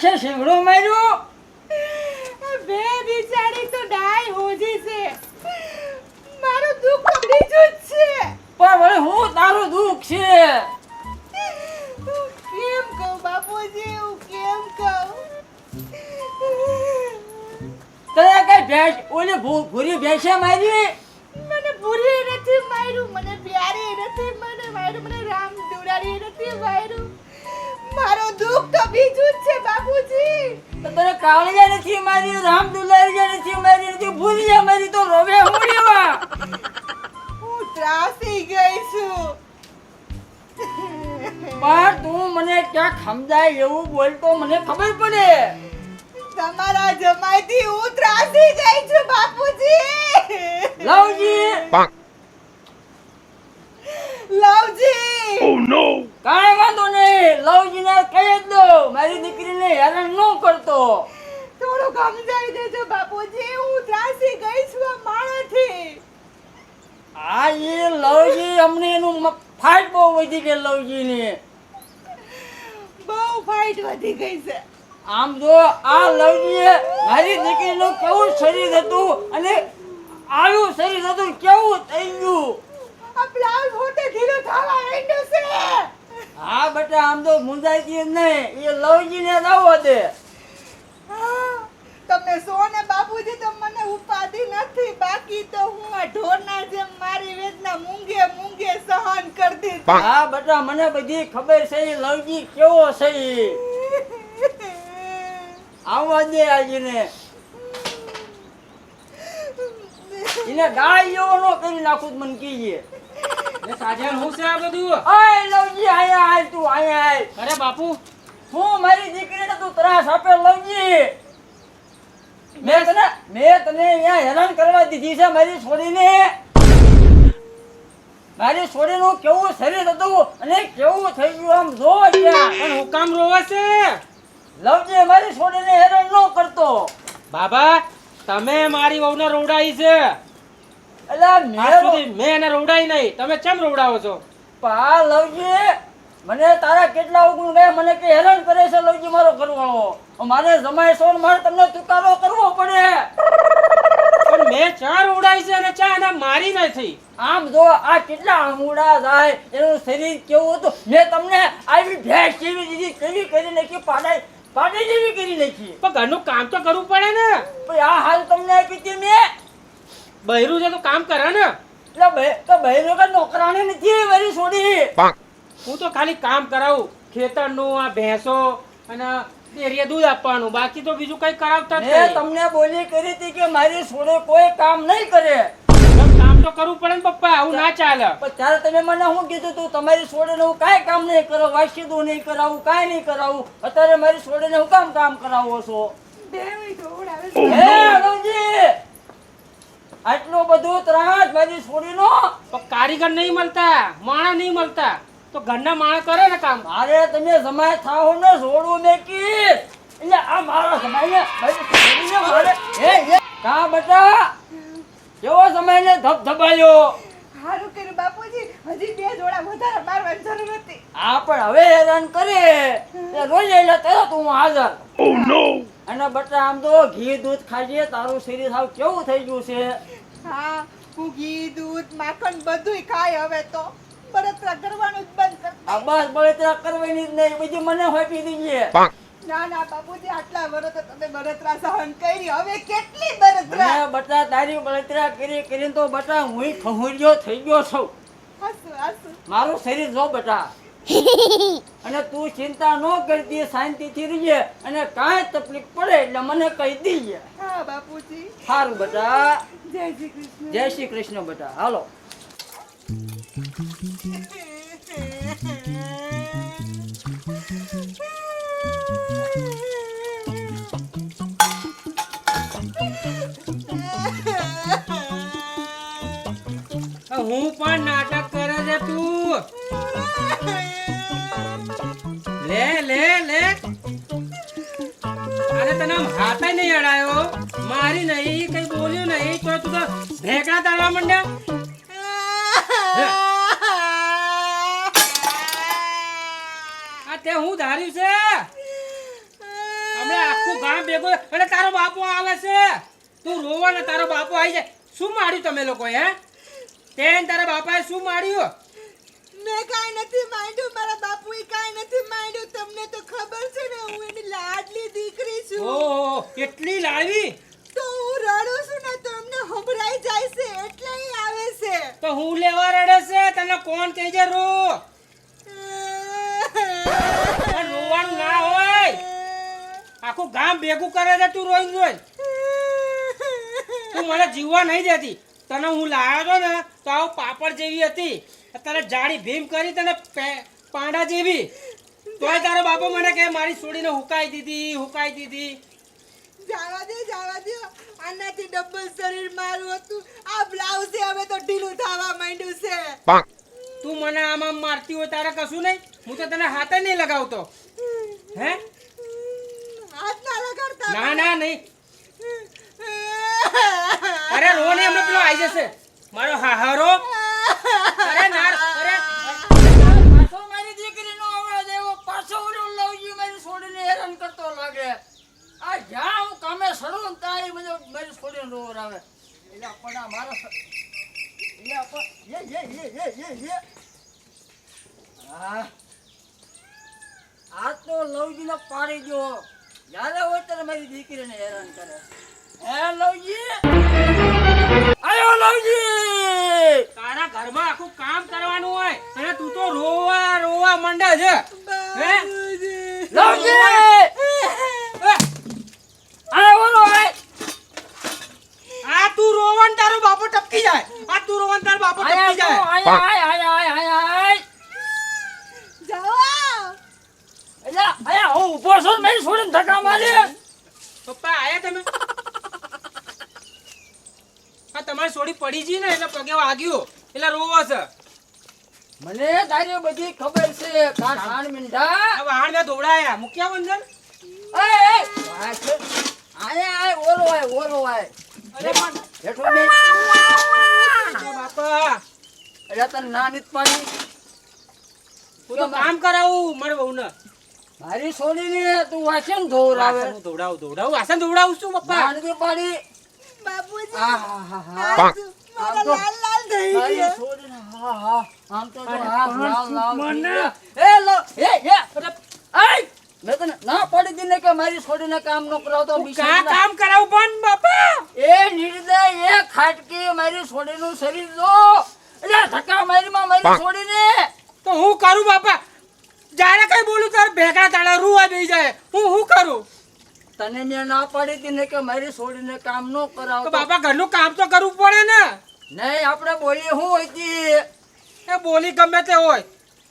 તને ભેંસે માર્યો. બે બિચારી તો ડાય હોજી છે. મારું દુઃખ બીજું જ છે. પણ હવે હું તારું દુઃખ છે. કેમ કહું બાપુજી, હું કેમ કહું? તને કઈ ભેંસ, ઓલી ભૂરી ભેંસે મારી? મને ભૂરી નથી માર્યું, મને પ્યારે નથી, મને માર્યું, મને રામ દુલારી નથી માર્યું. મારું દુઃખ તો બીજું જ છે બાપુજી. તો તને કાવળિયા નથી મારી રામ દુલારિયા નથી મારી નથી ભૂલિયા મારી તો રોવે હુંડીમાં હું ત્રાસી ગઈ છું. પણ તું મને ક્યાંક સમજાય એવું બોલતો મને ખબર પડે. તમારા જમાઈથી હું ત્રાસી ગઈ છું બાપુજી. લવજી. લવજી! કાંઈ વાંધો નહીં. લવજીને કહી જ દો. મારી દીકરીને હેરાન ન કરતો. થોડું સમજાવી દેજો બાપુજી. હું ત્રાસી ગઈ છું આ માળાથી. આ એ લવજી અમને એનું ફાઇટ બહુ વધી ગઈ લવજીની. બહુ ફાઇટ વધી ગઈ છે. આમ જો આ લવજીએ મારી દીકરીનું કેવું શરીર હતું અને આવ્યું શરીર હતું કેવું થઈ ગયું? આ બ્લાઉઝ હોતે ઢીલો થવા માંડ્યો છે. હા બેટા આમ તો મુંજાઈ નહીં. એ લવજીને લાવો દે. તમે સો ને બાપુજી તો મને ઉપાધિ નથી. બાકી તો હું આ ઢોરના જેમ મારી વેદના મૂંગે મૂંગે સહન કરતી. હા બેટા મને બધી ખબર છે એ લવજી કેવો છે ઈ. આવવા દે આજીને. એને ગાય એવો નો કરી નાખું મન એ સાજન હું છે આ બધું? ઓય લવજી આયા હાલ તું આયા અરે બાપુ. હું મારી દીકરીને તું ત્રાસ આપે લવજી મેં તને મેં તને અહીંયા હેરાન કરવા દીધી છે મારી છોરીને. મારી છોરીનું કેવું શરીર હતું અને કેવું થઈ ગયું આમ જો અહીંયા. પણ હું કામ રોવે છે? લવજી મારી છોડીને હેરાન ન કરતો. બાબા તમે મારી વહુને રોડાઈ છે. મેં એને રોવડાવી નહીં. તમે કેમ રોવડાવો છો? પા લવજી મને તારા કેટલા અવગુણ ગયા મને કે હેરાન કરે છે લવજી મારો ઘરવાળો. મારે જમાઈ સોન મારે તમને તુકારો કરવો પડે. પણ મેં ચા રોવડાવી છે અને ચા એને મારી નથી. આમ જો આ કેટલા આંગુડા જાય એનું શરીર કેવું હતું? મેં તમને આવી ભેંસ જેવી દીધી કેવી કરી નાખી પાડાઈ પાડી જેવી કરી નાખી. પણ ઘરનું કામ તો કરવું પડે ને. પણ આ હાલ તમને આપી હતી મેં. બૈરું છે તો કામ કરે ને. એટલે બે તો બહેરું કે નોકરાણી નથી વરી છોડી. હું તો ખાલી કામ કરાવું. ખેતરનું આ ભેંસો અને ડેરીએ દૂધ આપવાનું. બાકી તો બીજું કઈ કરાવતા મેં તમને બોલી કરી હતી કે મારી છોડે કોઈ કામ નહીં કરે. કામ તો કરવું પડે ને પપ્પા આવું ના ચાલે. પણ ત્યારે તમે મને શું કીધું તું? તમારી છોડે હું કાંઈ કામ નહીં કરો વાસીદું નહીં કરાવું કાંઈ નહીં કરાવું. અત્યારે મારી છોડે હું કામ કામ કરાવો છો બેવી ઢોળાવે છે. હે અરુણજી! આટલું બધું ત્રાસ મારી છોડીનો? તો કારીગર નહીં મળતા માણસ નહીં મળતા. તો ઘરના માણસ કરે ને કામ? મારે તમે સમય થાઓ ને છોડવું મેકી એટલે આ મારા સમય મારી છોડીને મારે હે હે કા બેટા? કેવો જમાઈને ધબધબાયો? હારું કર્યું બાપુજી. હજી બે જોડા વધારે મારવાની જરૂર હતી. આ પણ હવે હેરાન કરે. તે રોજ એટલે તરત હું હાજર. અને બટા આમ તો ઘી દૂધ ખાજે તારું શરીર સાવ કેવું થઈ ગયું છે? હા હું ઘી દૂધ માખણ બધુંય ખાય હવે તો. બળતરા કરવાનું જ બંધ કર આ બસ બળતરા કરવાની જ નહીં બીજી મને હોપી દીજે. ના ના બાપુજી આટલા વર્ષ તો તમે બળતરા સહન કરી. હવે કેટલી બળતરા? મેં બટા તારી બળતરા કરી કરીને તો બટા હું ખહુરિયો થઈ ગયો છું. હાસુ હાસુ. મારું શરીર જો બટા. અને તું ચિંતા ન કરતી શાંતિથી રહીએ અને કાંઈ તકલીફ પડે એટલે મને કહી દઈએ હા બાપુજી. સારું બટા જય શ્રી કૃષ્ણ. જય શ્રી કૃષ્ણ બટા હાલો. હું પણ નાટક કરે છે તું. તો તું ભેગડા તાળવા માંડ્યા? આ તે હું ધાર્યું છે? હમણાં આખું ગામ ભેગું અને તારો બાપો આવે છે. તું રોવા ને તારો બાપો આવી જાય. શું માર્યું તમે લોકો હે? તેન તારા બાપાએ શું માર્યું? મેં કાંઈ નથી માંડ્યું. મારા બાપુએ કાંઈ નથી માંડ્યું. તમને તો ખબર છે ને હું એની લાડલી દીકરી છું. ઓહો કેટલી લાડવી? હું છું ને તો એમને હંભરાઈ જાય છે, એટલે અહીં આવે છે. તો હું લેવા રડે છે? તને કોણ કહે છે, રો? રોવાનું ના હોય. આખું ગામ ભેગું કરે છે, તું રોઈ રોઈ તું મને જીવવા નહીં દેતી. તને હું લાવ્યો તો ને, તો આવું પાપડ જેવી હતી. તને જાડી ભીમ કરી તને પાંડા જેવી. તોય તારો બાપો મને કે મારી છોડીને હુકાઈ દીધી હુકાઈ દીધી. જાવા દે જાવા દે. આનાથી ડબલ શરીર મારું હતું. આ બ્લાઉઝ હવે તો ઢીલું થવા માંડ્યું છે. તું મને આમ મારતી હોય તારે કશું નહીં? હું તો તને હાથે નહીં લગાવતો. હે? હાથ ના લગાડતા ના ના નહીં. અરે રો ને હમણાં પેલો આવી જશે. મારો હાહારો. અરે નાર અરે. પાછો મારી દીકરીનો અવાજ દેવો પાછો ઓલો લવજી મારી છોડીને હેરાન કરતો લાગે. ને તારી મને મારી છોડીને રોર આવે એટલે પણ આ મારા એટલે આપણ યે, યે, યે, યે, યે, યે. હા. આ તો લવજીને પાડી દો જ્યારે હોય ત્યારે મારી દીકરીને હેરાન કરે. હે લવજી? આયો લવજી! તારા ઘરમાં આખું કામ કરવાનું હોય અને તું તો રોવા રોવા માંડે છે હે લવજી એ, આ ઓલો આય આ તું રોવા ને તારો બાપો ટપકી જાય આ તું રોવા ને તારો બાપો આયા ટપકી તો, જાય આયા, આયા, આયા, આયા, આયા. જાવા એટલે આયા હું ઊભો છું ને મારી છોડીને ધક્કા મારે પપ્પા આયા તમે? આ તમારી સોડી પડી ગઈ ને એટલે પગે વાગ્યો. એટલે રોવો છે. મને તારી બધી ખબર છે. કા ખાણ મિંડા. વાહણ મેં દોડાયા. મુક્યા વંદન એ વાહ આય ઓરો આય ઓરો આય. અરે પણ હેઠો બે બાપા. અરે તને ના નીત પાડી હું તો કામ કરાવું મારા વહુને. મારી છોડીને તું વાસણ ધોવડાવે વાસણ ધોવડાવ દોડાવું વાસણ ધોવડાવ છું પપ્પા. ના નથી પાડી. બાપુજી આ હા હા હા. મારા લાલ લાલ થઈ ગયા. છોડીને હા હા. આમ તો હા લાલ લાલ મને- એ લો એ એ આય! મેં તને ના પડી દીને કે મારી છોડીને કામ ન કરાવતો કા બિચારી કામ કરાવ પણ બાપા? એ નિર્દય એ ખાટકી મારી છોડીનું શરીર જો. એટલે ધક્કા મારીમાં મારી છોડીને તો હું કરું બાપા? જ્યારે કઈ બોલું ત્યારે ભેગા તાળા રૂવા દઈ જાય. હું શું કરું? તને મેં ના પાડી હતી ને કે મારી છોડીને કામ ન કરાવ બાપા ઘરનું કામ તો કરવું પડે ને. નહીં આપણે બોલીએ હું હતી એ બોલી ગમે તે હોય.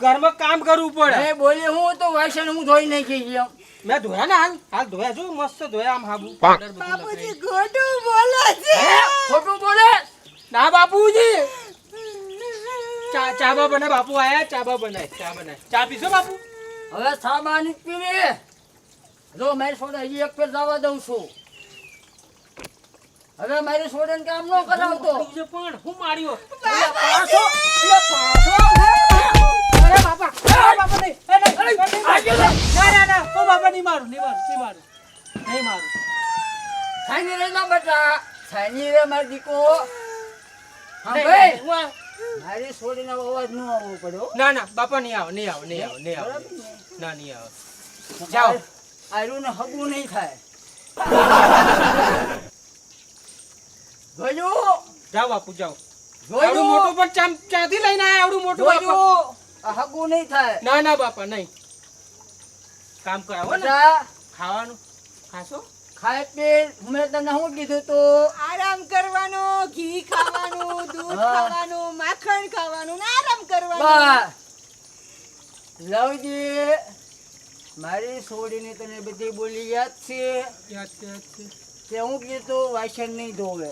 ઘરમાં કામ કરવું પડે. એ બોલી હું તો વાસણ હું ધોઈ નાખી ગયો મેં ધોયા ને હાલ. હાલ ધોયા છું મસ્ત ધોયા આમ હાબુ. બાપુજી ખોટું બોલે છે. હે? ખોટું બોલે? ના બાપુજી. ચા ચાબા બને બાપુ આયા? ચાબા બનાય ચા બનાય. ચા પીશો બાપુ? હવે સામાની પીવી. જો મારી સોડે હજી એક ફેર જવા દઉં છું. હવે મારી સોડે કામ ન કરાવતો. પણ હું માર્યો. પાછો પાછો. અરે બાપા અરે બાપા નહીં. નહીં. ના ના ના. ઓ બાપા નહીં મારું નહીં મારું નહીં મારું. નહીં મારું. રે ના બેટા સાની રે મારી દીકો હા ભાઈ મારી છોડીને અવાજ ન આવવો પડ્યો ના ના બાપા નહીં આવો નહીં આવો નહીં આવો નહીં આવો ના? નહીં આવો. જાઓ. આયરું ને હગું નહીં થાય. જોયું જાઓ બાપુ જાઓ. આવડું મોટું પણ ચામ ચાથી લઈને આયા આવડું મોટું બાપા. હગું નહીં થાય. ના ના બાપા નહીં. કામ કરાવો ને. ખાવાનું? ખાશો? ખાય પી મેં તને શું કીધું તું? આરામ કરવાનો ઘી ખાવાનું દૂધ ખાવાનું માખણ ખાવાનું ને આરામ કરવાનું. લવજી મારી છોડીને તને બધી બોલી યાદ છે? યાદ છે યાદ છે. તે હું કીધું વાસણ નહીં ધોવે.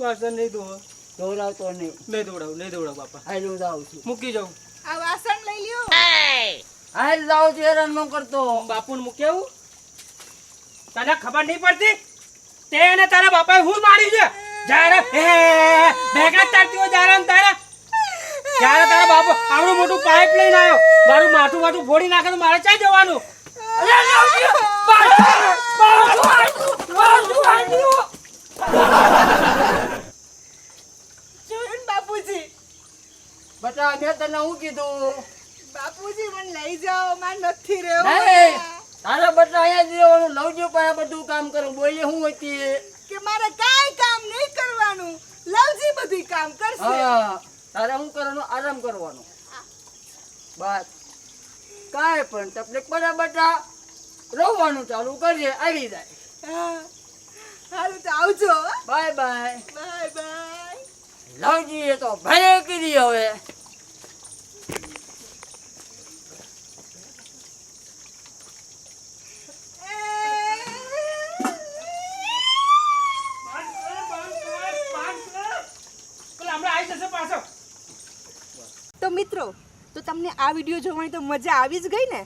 વાસણ નહીં ધોવે. ધોરાવતો નહીં. નહીં દોડાવ નહીં દોડાવ બાપા. હાલ હું જાઉં છું. મૂકી જાઉં. આ વાસણ લઈ લ્યો. હાલ જાઉં છું હેરાન ન કરતો. બાપુને મૂકી આવું? તને ખબર નહીં પડતી? તેને તારા બાપાએ હું મારી છે? જ્યારે હે ભેગા તારતી હોય જ્યારે તારા ત્યારે. તારા બાપો આવડું મોટું પાઇપ લઈને આવ્યો. મારું માથું માથું ફોડી નાખે તો મારે ક્યાં જવાનું? બાપુજી? બટા મેં તને હું કીધું? બાપુજી મને લઈ જાઓ માં નથી રહેવું તારે બટા અહીંયા જ રહેવાનું લવજી પાસે બધું કામ કરું. બોલીએ હું હતી કે મારે કાંઈ કામ નહીં કરવાનું. લવજી બધું કામ કરશે. હા તારે શું કરવાનું? આરામ કરવાનો. બસ. કાંઈ પણ તકલીફ પડે બટા રોવાનું ચાલુ કરીએ આવી જાય. હા. હારું તો આવજો હો. Bye bye. Bye bye. લવજીએ તો ભલે કીધી હવે પેલા હમણાં આવી જશે પાછો તો મિત્રો તો તમને આ વીડિયો જોવાની તો મજા આવી જ ગઈ ને?